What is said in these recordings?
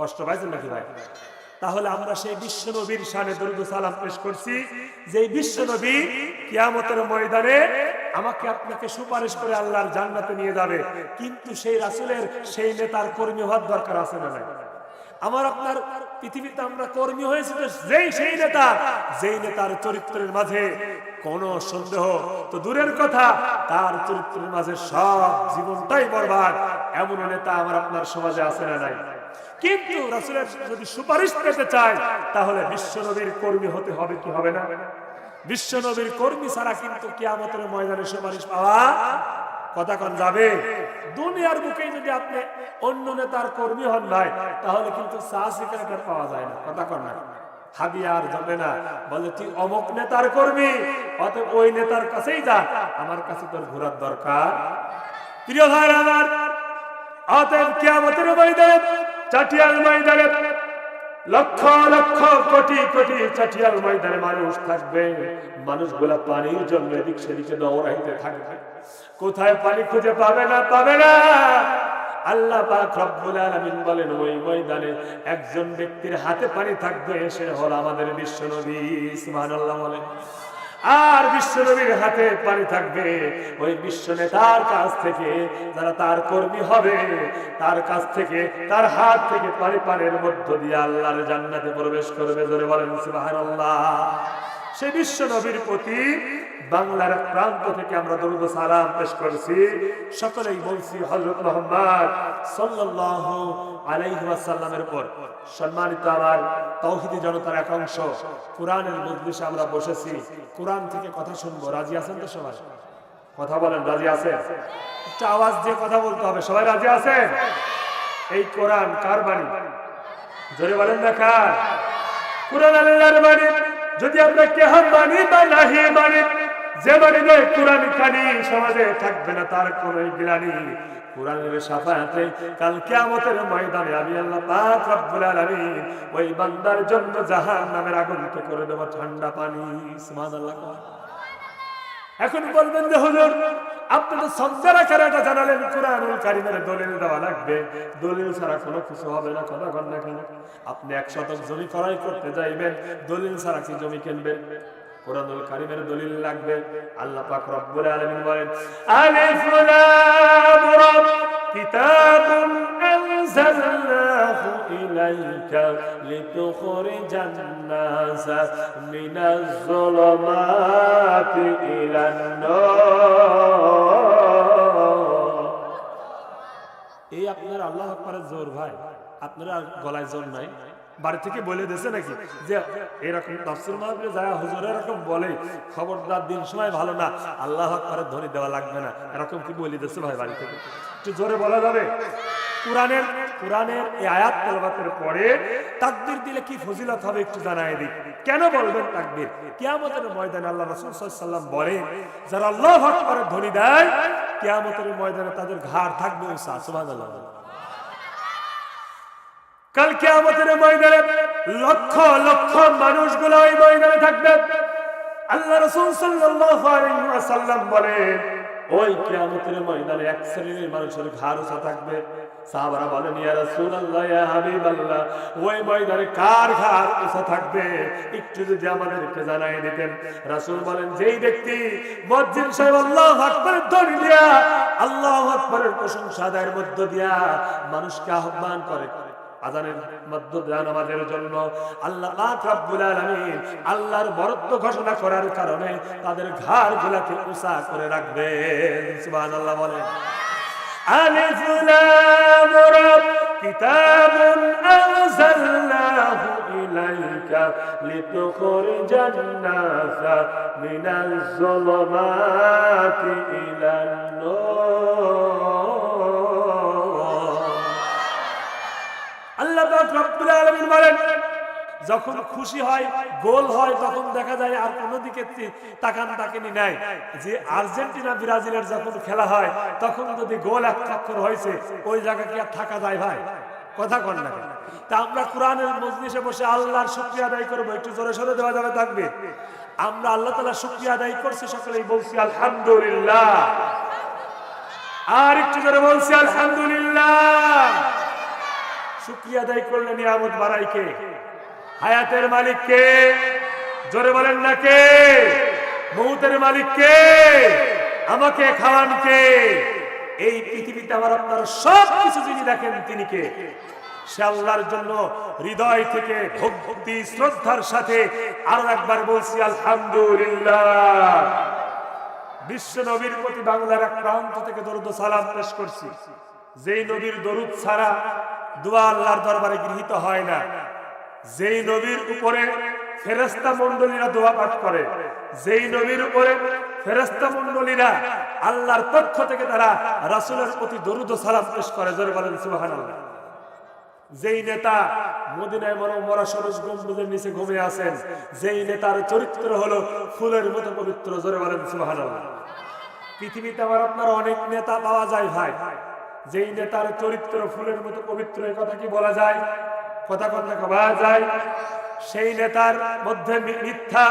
কষ্ট পাইছেন নাকি ভাই? তাহলে আমরা সেই বিশ্ব নবীর সামনে দরুদ সালাম পেশ করছি। যে বিশ্ব নবী কিয়ামতের ময়দানে আমাকে আপনাকে সুপারিশ করে আল্লাহর জান্নাতে নিয়ে যাবে। কিন্তু সেই রাসূলের সেই নেতার কর্মী হওয়ার দরকার আছে না নাই? আমার আপনার পৃথিবীতে আমরা কর্মী হয়েছি তো যেই সেই নেতা, যেই নেতার চরিত্রের মাঝে কোন সন্দেহ তো দূরের কথা, তার চরিত্রের মাঝে সব জীবনটাই বরবাদ। এমন নেতা আমার আপনার সমাজে আছে না নাই? কিন্তু রাসূলের যদি সুপারিশ পেতে চায়, তাহলে বিশ্ব নবীর কর্মী হতে হবে কি হবে না? বিশ্ব নবীর কর্মী ছাড়া কিন্তু কিয়ামতের ময়দানে সুপারিশ পাওয়া কথা যাবে? দুনিয়ার বুকে যদি আপনি অন্য নেতার কর্মী হন নাই তাহলে কিন্তু পাওয়া যায় না না। যাবে না, বলে তুই অমুক নেতার কর্মী, অতএব ওই নেতার কাছেই যা, আমার কাছে তোর ঘোরার দরকার। প্রিয় ভাই আমার, অতএব কিয়ামতের চাটিয়াল ময়দানে লক্ষ লক্ষ কোটি কোটি চাটিয়াল ময়দানে মানুষ থাকবে। মানুষগুলা পানির জন্য এদিক সেদিকে দৌড়াইতে থাকবে। কোথায় পানি খুঁজে পাবে না পাবে না? আল্লাহ রব্বুল আলামিন বলেন, ওই ময়দানে একজন ব্যক্তির হাতে পানি থাকবে, সে হল আমাদের বিশ্বনবী সুবহানাল্লাহ বলেন। আর বিশ্বনবীর হাতে পানি থাকবে। ওই বিশ্ব নেতার কাছ থেকে যারা তার কর্মী হবে, তার কাছ থেকে, তার হাত থেকে পানি পানের মধ্য দিয়ে আল্লাহর জান্নাতে প্রবেশ করবে। জোরে বলেন, সুবহানাল্লাহ। সেই বিশ্ব নবীর প্রতি বাংলার প্রান্ত থেকে আমরা দরুদ সালাম পেশ করছি। সকলেই বলছি, হযরত মুহাম্মদ সাল্লাল্লাহু আলাইহি ওয়াসাল্লামের উপর। সম্মানিত আমার তৌহিদি জনতার এক অংশ। কোরআনের মজলিসে আমরা বসেছি। কোরআন থেকে কথা শুনব। রাজি আছেন তো সবাই? কথা বলেন, রাজি আছেন? একটু আওয়াজ দিয়ে কথা বলতে হবে। সবাই রাজি আছেন? এই কোরআন কার বাণী? জোরে বলেন না কার কোরআন আল্লাহর বাণী। যদি আমরা কেহ মানি বা নাহি মানি যে মানি নয়, কোরআন কানি সমাজে থাকবে না, তার কোন গ্লানি কোরআনের সাফায়াতে, কাল কিয়ামতের ময়দানে আমি আল্লাহ পাক রব্বুল আলামিন ওই বান্দার জন্য জাহান্নামের আগুনকে করে দেব ঠান্ডা পানি। সুবহানাল্লাহ এখন বলবেন যে, হুজুর, আপনি তো সজ্জার আকারে এটা জানালেন, কোরআনুল কারিমের দলিল দেওয়া লাগবে। দলিল ছাড়া কোনো কিছু হবে না, কথা কন না কেন? আপনি এক শতক জমি ক্রয় করতে যাইবেন, দলিল ছাড়া কি জমি কিনবেন? কোরআনুল কারিমের দলিল লাগবে। আল্লাহ পাক রব্বুল আলামিন বলেন, আলিফ লাম রা কিতাবুন আনজালনাহু ইলাইকা লিতুখরিজান নাস মিনাজ যুলুমাতি ইলান নূর। এই আপনার আল্লাহ আকবরের জোর ভাই, আপনারা গলায় জোর নাই। বাড়ি থেকে বলে দিয়েছে নাকি? যে এরকম তাফসির মাহফিলে যায় হুজুর এরকম বলে, খবরদার দিন সময় ভালো না, আল্লাহ আকবরের ধ্বনি দেওয়া লাগবে না। এরকম কি বলে দিয়েছে ভাই বাড়ি থেকে? একটু জোরে বলা যাবে? কোরআনের কোরআনের এই আয়াত তেলাওয়াতের পরে তাকবীর দিলে কি ফজিলত হবে একটু জানাই দিই। কেন বলবেন তাকবীর? কিয়ামতের ময়দানে আল্লাহ রাসূল সাল্লাম বলে, যারা আল্লাহ আল্লাহু আকবরের ধ্বনি দেয়, কিয়ামতের ময়দানে তাদের ঘাড় থাকবে উসা সুবহানাল্লাহ। কাল কিয়ামতের ময়দানে লক্ষ লক্ষ মানুষগুলো ওই ময়দানে থাকবে। আল্লাহ রাসূল সাল্লাল্লাহু আলাইহি ওয়াসাল্লাম ওই কিয়ামতের ময়দানে এক শ্রেণির মানুষের উঁচা থাকবে। সাহাবারা বলেন, ইয়া রাসূলুল্লাহ, ইয়া হাবিবাল্লাহ, ওই ময়দানে কার উঁচা থাকবে? একটু যদি আমাদেরকে জানাই দিতেন। রাসূল বলেন, যেই ব্যক্তি মসজিদ সাহেব আল্লাহু আকবারের ধ্বনি দিয়া, আল্লাহু আকবারের প্রশংসা আদায়ের মধ্য দিয়া মানুষকে আহ্বান করে আজানের মধ্য দেন আমাদের জন্য। আল্লাহ আল্লাহর বরত্ব ঘোষণা করার কারণে তাদের ঘাড় গুলাকে উঁচা করে রাখবেন। সুবহানাল্লাহ বলেন। আলিফ মিনাল যখন খুশি হয়, গোল হয়, তখন দেখা যায় আর কোনো দিকে তাকান তাকেনি নাই। যে আর্জেন্টিনা, ব্রাজিলের যখন খেলা হয়, তখন যদি গোল এক হয়েছে, ওই জায়গা কি আর থাকা যায় ভাই? কথা কন না একটু জোরে বলছি আলহামদুলিল্লাহ। আর একটু জোরে বলছি আলহামদুলিল্লাহ। শুক্রিয়া আদায় করলে নিয়ামত বাড়াই কে হায়াতের মালিক কে জোরে বলেন না কে? মৌতের মালিক কে আমাকে খাওয়ান কে? এই পৃথিবীতে আমার আপনার সব কিছু যিনি দেখেন তিনি কে? সে আল্লাহর জন্য হৃদয় থেকে ভক্তি, শ্রদ্ধার সাথে আরও একবার বলছি, আলহামদুলিল্লাহ। বিশ্ব নবীর প্রতি বাংলার এক প্রান্ত থেকে দরুদ সালাম পেশ করছি। যেই নবীর দরুদ ছাড়া দোয়া আল্লাহর দরবারে গৃহীত হয় না। যেই নবীর উপরে ফেরেস্তা মন্ডলীরা দোয়া পাঠ করে, যেই নবীর উপরে ফেরেস্তা মন্ডলীরা আল্লাহর পক্ষ থেকে তারা রাসুলের প্রতি দরুদ সালাম পেশ করে, জোরে বলেন, সুবহানাল্লাহ। যেই নেতা মদিনায় মনোমরা সরস গম্বুজের নিচে ঘুমিয়ে আছেন, যেই নেতার চরিত্র হলো ফুলের মতো পবিত্র, জোরে বলেন, সুবহানাল্লাহ। পৃথিবীতে আমার আপনার অনেক নেতা পাওয়া যায় ভাই। যেই নেতার চরিত্র ফুলের মতো পবিত্র এই কথা কি বলা যায়? কথা কথা বলা যায়। সেই নেতার মধ্যে মিথ্যা,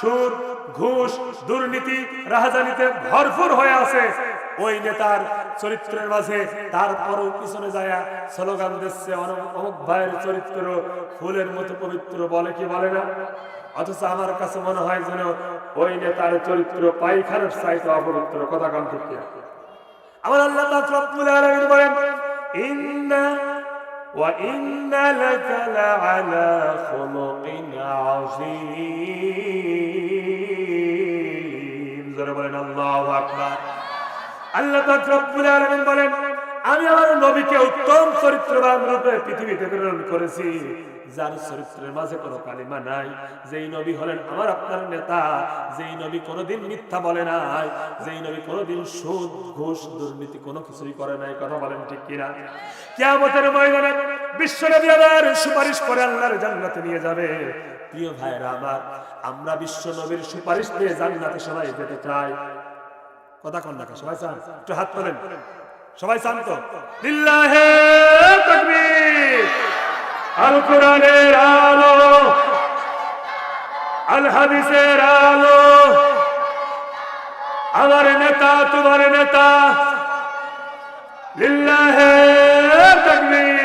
সুর, ঘুষ, দুর্নীতি, রাহাজানিতে ভরপুর হয়ে আছে। ওই নেতার চরিত্রের মাঝে তারপরও পিছনে যায় স্লোগান দিচ্ছে অমুক ভাইয়ের চরিত্র ফুলের মতো পবিত্র বলে কি বলে না? অথচ আমার কাছে মনে হয় যেন ওই নেতার চরিত্র পাইখানার চাইতে অপবিত্র। কথা কিনা? আমার আল্লাহ রব্বুল আলামিন বলেন, ইন্না ওয়া ইন্না লাকা লাআলা খুলুকিন আযীম। জোরে বলেন, আল্লাহু আকবার। আল্লাহ পাক রব্বুল আলামিন বলেন, আমি আমার নবীকে উত্তম চরিত্রবান রূপে পৃথিবীতে প্রেরণ করেছি। যার চরিত্রের মাঝে কোনো কালিমা নাই। যেই নবী হলেন আমার আপনার নেতা, যেই নবী কোনোদিন মিথ্যা বলে নাই, যেই নবী কোনোদিন সুদ, ঘুষ, দুর্নীতি কোনো কিছুই করে নাই, কথা বলেন ঠিক কিনা? কিয়ামতের ময়দানে বিশ্ব নবী আবার সুপারিশ করে আল্লাহর জান্নাতে নিয়ে যাবে। প্রিয় ভাইরা আমার, আমরা বিশ্ব নবীর সুপারিশ পেয়ে জান্নাতে সবাই যেতে চাই। কথা কন না সবাই চান? একটু হাত তোলেন। সবাই চান তো? লিল্লাহে তাকবীর। আল কোরআনের আলো আল হাদিসের আলো। আমার নেতা তোমার নেতা লিল্লাহে তাকবীর।